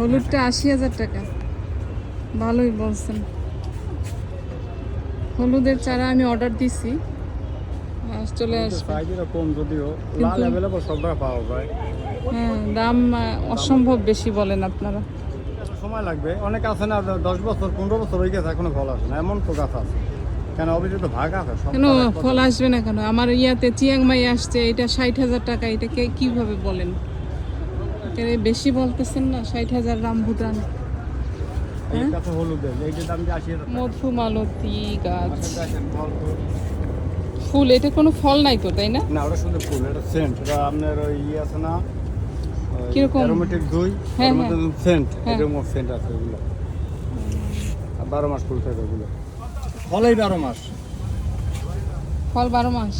হলুদটা আশি হাজার টাকা। ভালোই বলছেন। হলুদের চারা আমি অর্ডার দিছি। চলে আসবে। কম যদিও। লাল অ্যাভেলেবল সব পাওয়া যায়। হ্যাঁ দাম অসম্ভব বেশি বলেন আপনারা। সময় লাগবে। অনেক আছে না দশ বছর পনেরো বছর হয়ে গেছে এখনও ফল আসে না। এমন তো গাছ আছে। কেন? অভিযোগ ভাগ আছে কেন ফল আসবে না কেন? আমার ইয়াতে চিয়াংমাই আসছে এটা ষাট হাজার টাকা এটাকে কীভাবে বলেন? একেবারে বেশি বলতেছেন না ষাট হাজার হ্যাঁ? হাজার টাকা। মধুমালতী গাছ। ফল এটা কোনো ফল নাই তো তাই না? না ওটা শুধু ফুল এটা সেন্ট এটা আপনার ওই ইয়ে আছে না কীরকম? অ্যারোমেটিক দই হ্যাঁ, সেন্ট হ্যাঁ। সেন্ট আছে ওগুলো। বারো মাস ফুল থাকে ওগুলো। ফলেই বারো মাস। ফল বারো মাস?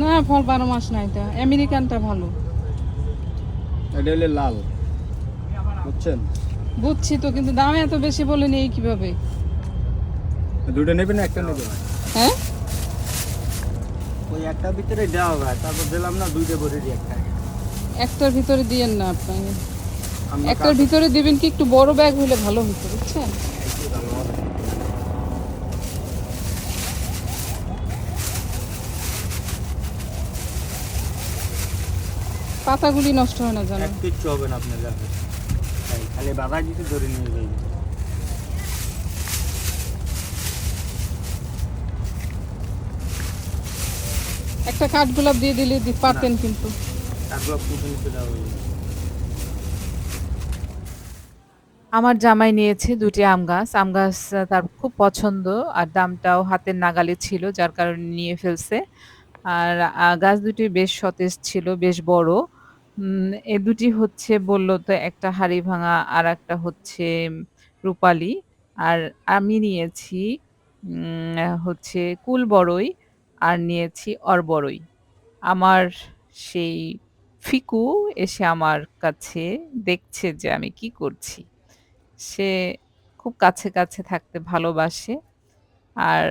না ফল বারো মাস না এটা আমেরিকানটা ভালো। এটা হলে লাল। বুঝছেন? বুঝছি তো কিন্তু দাম এত বেশি বলে নেই কীভাবে? দুটো নেবেন একটা নেবেন? হ্যাঁ? ওই একটা ভিতরে দেওয়া হবে তারপর দিলাম না দুইটা করে দিই একটা একটার ভিতরে দিয়েন না আপনি একটার ভিতরে দিবেন কি একটু বড় ব্যাগ হলে ভালো হতো বুঝছেন একটু ভালো হবে। পাতাগুলি নষ্ট হয় না জানো কিচ্ছু হবে না আপনার কাছে খালি বাধা দিতে ধরে নিয়ে যাই একটা কাঠগোলাপ দিয়ে দিলে দি- পারতেন কিন্তু। আমার জামাই নিয়েছে দুটি আম গাছ। আম গাছ তার খুব পছন্দ আর দামটাও হাতের নাগালে ছিল যার কারণে নিয়ে ফেলছে। আর গাছ দুটি বেশ সতেজ ছিল বেশ বড়। এ দুটি হচ্ছে বলল তো একটা হাড়ি ভাঙা আর একটা হচ্ছে রূপালি। আর আমি নিয়েছি হচ্ছে কুল বড়ই আর নিয়েছি অরবড়ই আমার সেই ফিকু এসে আমার কাছে দেখছে যে আমি কি করছি। সে খুব কাছে কাছে থাকতে ভালোবাসে আর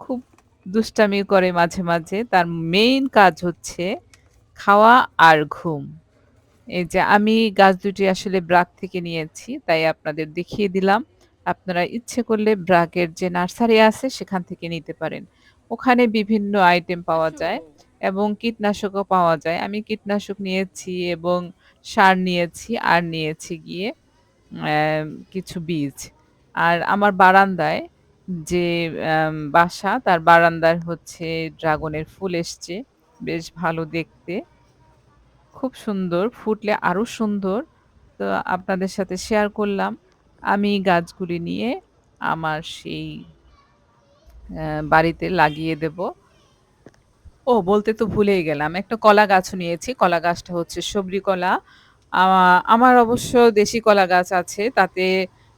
খুব দুষ্টামি করে মাঝে মাঝে। তার মেইন কাজ হচ্ছে খাওয়া আর ঘুম। এই যে আমি গাছ দুটি আসলে ব্রাক থেকে নিয়েছি, তাই আপনাদের দেখিয়ে দিলাম। আপনারা ইচ্ছে করলে ব্রাকের যে নার্সারি আছে সেখান থেকে নিতে পারেন। ওখানে বিভিন্ন আইটেম পাওয়া যায় এবং কীটনাশকও পাওয়া যায়। আমি কীটনাশক নিয়েছি এবং সার নিয়েছি, আর নিয়েছি গিয়ে কিছু বীজ। আর আমার বারান্দায় যে বাসা, তার বারান্দার হচ্ছে ড্রাগনের ফুল এসছে। বেশ ভালো দেখতে। খুব সুন্দর, ফুটলে আরও সুন্দর। তো আপনাদের সাথে শেয়ার করলাম। আমি গাছগুলি নিয়ে আমার সেই বাড়িতে লাগিয়ে দেব। ও, বলতে তো ভুলেই গেলাম। একটা কলা গাছও নিয়েছি। কলা গাছটা হচ্ছে সবরি কলা। আমার অবশ্য দেশি কলা গাছ আছে। তাতে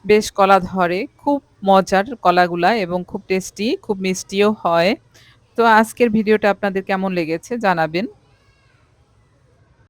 বেশ কলা ধরে। খুব মজার কলাগুলা এবং খুব টেস্টি খুব মিষ্টিও হয়। তো আজকের ভিডিওটা আপনাদের কেমন লেগেছে জানাবেন।